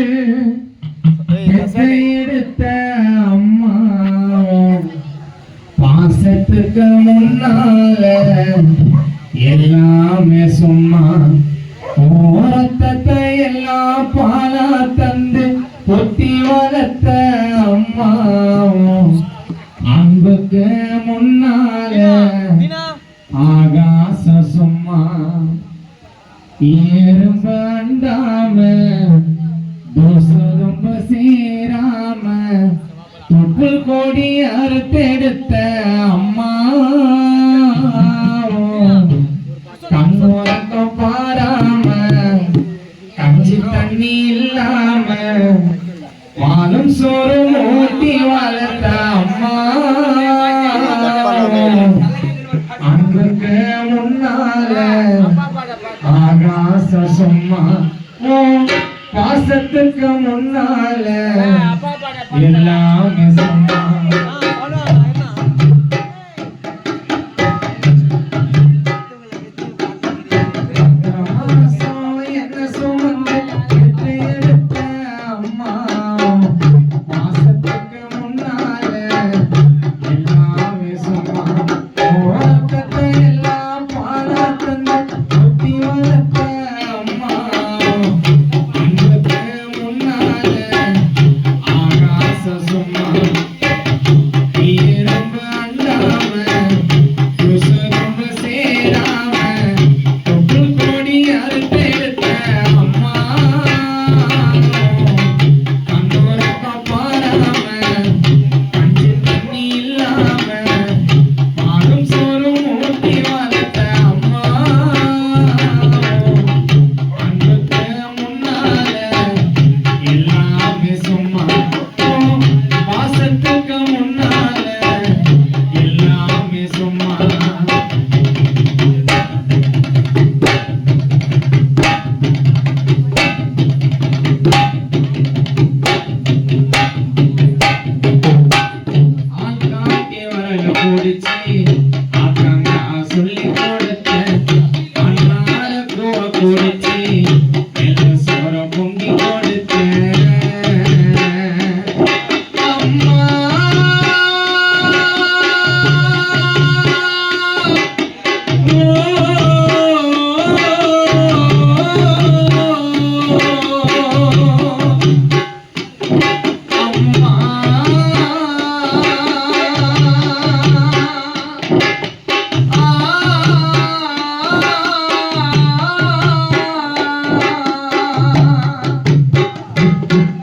வந்து எடுத்த அம்மா பாசத்துக்கு முன்னால எல்லாமே சும்மா ஓரத்தத்தை எல்லாம் பாலா தந்து பொத்தி வளர்த்த அம்மா தேடி அறுத்தெடுத்த அம்மா கண்ணுறக்கம் பாராம கஞ்சி தண்ணி இல்லாம வாழும் சோறு மூட்டி வளர்த்த அம்மா அங்குக்கு முன்னால ஆகாச சும்மா பாசத்துக்கு முன்னால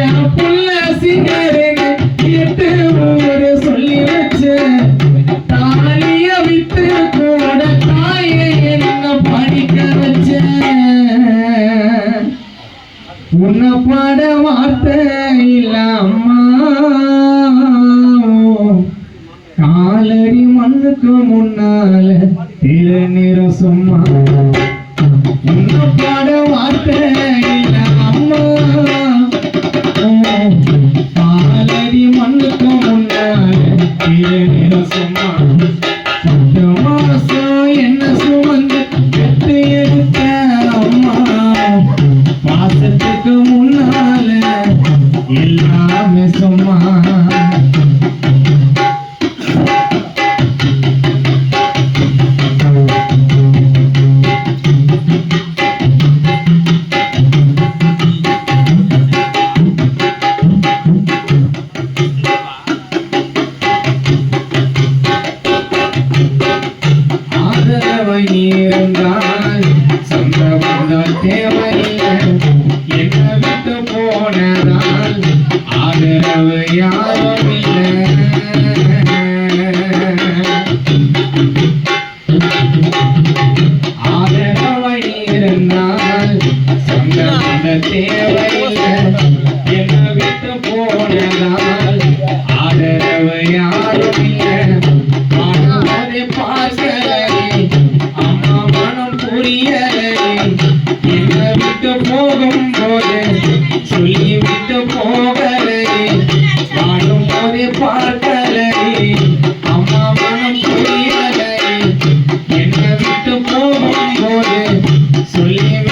என் புள்ள சிங்கரனு எட்டு ஊரு சொல்லி வச்சு தாலிய வித்து கூட தாய என்ன படிக்க வச்ச. உன்னை முன்னால திரு சும்மா. உன்னை பாட வார்த்தை சொல்லிவிட்டு போகலை. நானும் போது பார்க்கலை. அம்மா மனம் புரியலை. என்னை விட்டு போகும் போது சொல்லி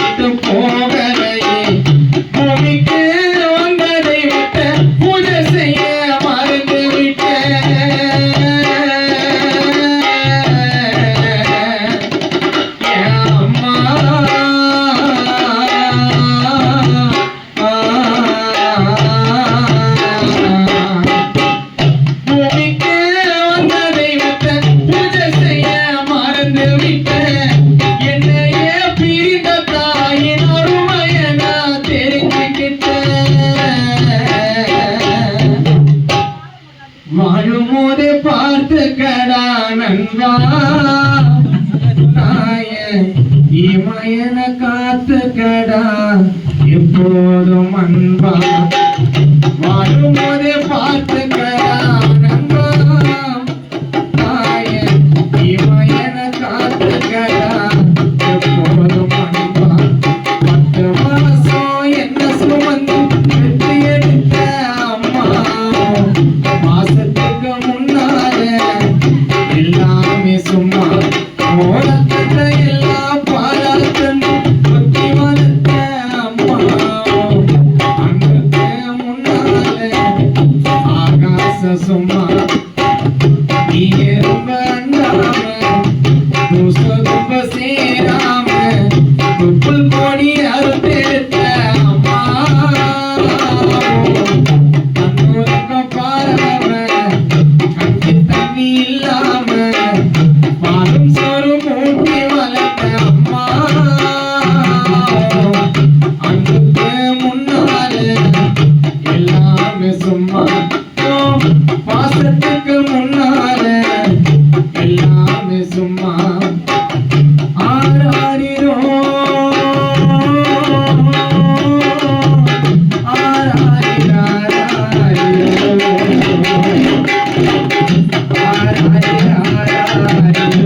Yeah. Thank you.